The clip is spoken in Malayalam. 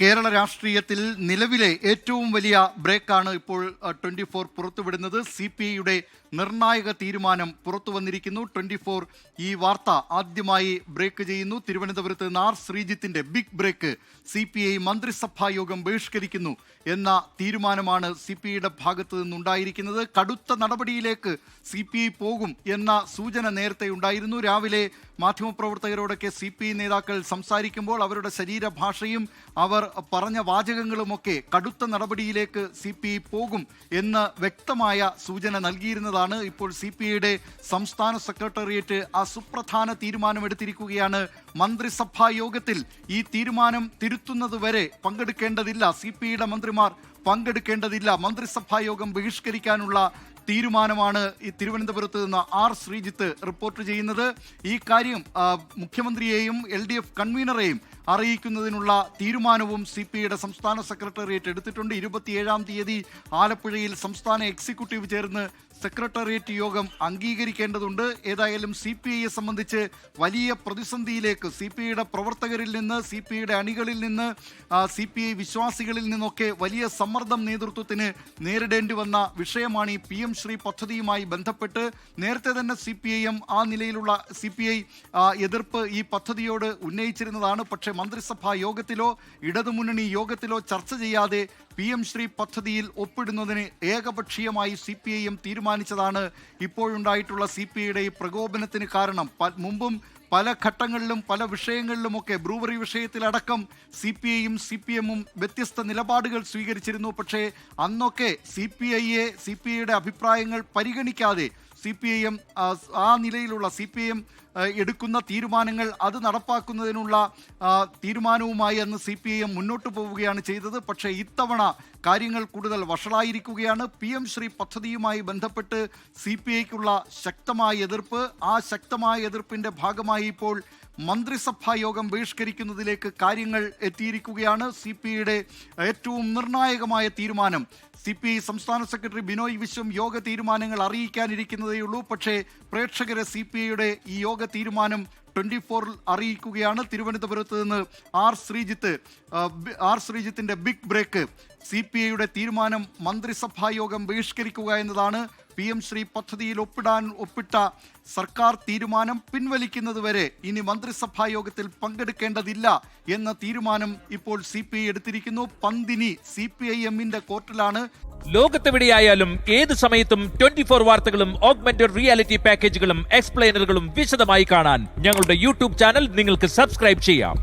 കേരള രാഷ്ട്രീയത്തിൽ നിലവിലെ ഏറ്റവും വലിയ ബ്രേക്കാണ് ഇപ്പോൾ ട്വന്റി ഫോർ പുറത്തുവിടുന്നത്. സി പി ഐയുടെ നിർണായക തീരുമാനം പുറത്തു വന്നിരിക്കുന്നു ട്വന്റി ഫോർ ഈ വാർത്ത ആദ്യമായി ബ്രേക്ക് ചെയ്യുന്നു. തിരുവനന്തപുരത്ത് നാർ R ശ്രീജിത്തിന്റെ big break C P I മന്ത്രിസഭാ യോഗം ബഹിഷ്കരിക്കുന്നു എന്ന തീരുമാനമാണ് സി പി ഐയുടെ ഭാഗത്ത് നിന്നുണ്ടായിരിക്കുന്നത്. കടുത്ത നടപടിയിലേക്ക് സി പി ഐ പോകും എന്ന സൂചന നേരത്തെ ഉണ്ടായിരുന്നു. രാവിലെ മാധ്യമപ്രവർത്തകരോടൊക്കെ സി പി നേതാക്കൾ സംസാരിക്കുമ്പോൾ അവരുടെ ശരീരഭാഷയും അവർ പറഞ്ഞ വാചകങ്ങളുമൊക്കെ കടുത്ത നടപടിയിലേക്ക് സി പി പോകും എന്ന് വ്യക്തമായ സൂചന നൽകിയിരുന്നതാണ് ഇപ്പോൾ സി പി ഐയുടെ സംസ്ഥാന സെക്രട്ടേറിയറ്റ് ആ സുപ്രധാന തീരുമാനമെടുത്തിരിക്കുകയാണ് മന്ത്രിസഭാ യോഗത്തിൽ ഈ തീരുമാനം തിരുത്തുന്നത് വരെ പങ്കെടുക്കേണ്ടതില്ല. സി പി ഐയുടെ മന്ത്രിമാർ പങ്കെടുക്കേണ്ടതില്ല. മന്ത്രിസഭാ യോഗം ബഹിഷ്കരിക്കാനുള്ള തീരുമാനമാണ് ഈ തിരുവനന്തപുരത്ത് നിന്ന് ആർ ശ്രീജിത്ത് റിപ്പോർട്ട് ചെയ്യുന്നത്. ഈ കാര്യം മുഖ്യമന്ത്രിയെയും എൽ കൺവീനറെയും അറിയിക്കുന്നതിനുള്ള തീരുമാനവും സി പി ഐയുടെ സംസ്ഥാന സെക്രട്ടേറിയറ്റ് എടുത്തിട്ടുണ്ട്. ഇരുപത്തിയേഴാം തീയതി ആലപ്പുഴയിൽ സംസ്ഥാന എക്സിക്യൂട്ടീവ് ചേർന്ന് സെക്രട്ടേറിയറ്റ് യോഗം അംഗീകരിക്കേണ്ടതുണ്ട്. ഏതായാലും സി പി ഐയെ സംബന്ധിച്ച് വലിയ പ്രതിസന്ധിയിലേക്ക് സി പി ഐയുടെ പ്രവർത്തകരിൽ നിന്ന് സി പി ഐയുടെ അണികളിൽ നിന്ന് സി പി ഐ വിശ്വാസികളിൽ നിന്നൊക്കെ വലിയ സമ്മർദ്ദം നേതൃത്വത്തിന് നേരിടേണ്ടി വന്ന വിഷയമാണ് ഈ പി എം ശ്രീ പദ്ധതിയുമായി ബന്ധപ്പെട്ട് നേരത്തെ തന്നെ സി പി ഐ എം ആ നിലയിലുള്ള സി പി ഐ എതിർപ്പ് ഈ പദ്ധതിയോട് ഉന്നയിച്ചിരുന്നതാണ്. പക്ഷേ മന്ത്രിസഭാ യോഗത്തിലോ ഇടതുമുന്നണി യോഗത്തിലോ ചർച്ച ചെയ്യാതെ പി എം ശ്രീ പദ്ധതിയിൽ ഒപ്പിടുന്നതിന് ഏകപക്ഷീയമായി സി പി ഐ എം തീരുമാനിച്ചതാണ് ഇപ്പോഴുണ്ടായിട്ടുള്ള സി പി ഐയുടെ പ്രകോപനത്തിന് കാരണം. മുമ്പും പല ഘട്ടങ്ങളിലും പല വിഷയങ്ങളിലുമൊക്കെ ബ്രൂവറി വിഷയത്തിലടക്കം സി പി ഐയും സി പി എമ്മും വ്യത്യസ്ത നിലപാടുകൾ സ്വീകരിച്ചിരുന്നു. പക്ഷേ അന്നൊക്കെ സി പി ഐയെ സി പി ഐയുടെ അഭിപ്രായങ്ങൾ പരിഗണിക്കാതെ സി പി ഐ എം ആ നിലയിലുള്ള സി പി ഐ എം എടുക്കുന്ന തീരുമാനങ്ങൾ അത് നടപ്പാക്കുന്നതിനുള്ള തീരുമാനവുമായി അന്ന് സി പി ഐ എം മുന്നോട്ട് പോവുകയാണ് ചെയ്തത്. പക്ഷേ ഇത്തവണ കാര്യങ്ങൾ കൂടുതൽ വഷളായിരിക്കുകയാണ്. പി എം ശ്രീ പദ്ധതിയുമായി ബന്ധപ്പെട്ട് സി പി ഐക്കുള്ള ശക്തമായ എതിർപ്പ്. ആ ശക്തമായ എതിർപ്പിന്റെ ഭാഗമായി ഇപ്പോൾ മന്ത്രിസഭാ യോഗം ബഹിഷ്കരിക്കുന്നതിലേക്ക് കാര്യങ്ങൾ എത്തിയിരിക്കുകയാണ്. സി പി ഐയുടെ ഏറ്റവും നിർണായകമായ തീരുമാനം സി പി ഐ സംസ്ഥാന സെക്രട്ടറി ബിനോയ് വിശ്വം യോഗ തീരുമാനങ്ങൾ അറിയിക്കാനിരിക്കുന്നതേയുള്ളൂ പക്ഷേ പ്രേക്ഷകരെ സി പി ഐയുടെ ഈ യോഗ തീരുമാനം ട്വന്റി ഫോറിൽ അറിയിക്കുകയാണ്. തിരുവനന്തപുരത്ത് നിന്ന് ആർ ശ്രീജിത്ത് ആർ ശ്രീജിത്തിന്റെ ബിഗ് ബ്രേക്ക് സി പി ഐയുടെ തീരുമാനം മന്ത്രിസഭാ യോഗം ബഹിഷ്കരിക്കുക എന്നതാണ്. പി എം ശ്രീ പദ്ധതിയിൽ ഒപ്പിടാൻ ഒപ്പിട്ട സർക്കാർ തീരുമാനം പിൻവലിക്കുന്നതുവരെ ഇനി മന്ത്രിസഭാ യോഗത്തിൽ പങ്കെടുക്കേണ്ടതില്ല എന്ന തീരുമാനം ഇപ്പോൾ സി പി ഐ എടുത്തിരിക്കുന്നു. പന്തിനി സി പി ഐ എമ്മിന്റെ കോർട്ടിലാണ്. ലോകത്തെവിടെയായാലും ഏത് സമയത്തും ട്വന്റി ഫോർ വാർത്തകളും ഓഗ്മെന്റഡ് റിയാലിറ്റി പാക്കേജുകളും എക്സ്പ്ലെയിനറുകളും വിശദമായി കാണാൻ ഞങ്ങളുടെ യൂട്യൂബ് ചാനൽ നിങ്ങൾക്ക് സബ്സ്ക്രൈബ് ചെയ്യാം.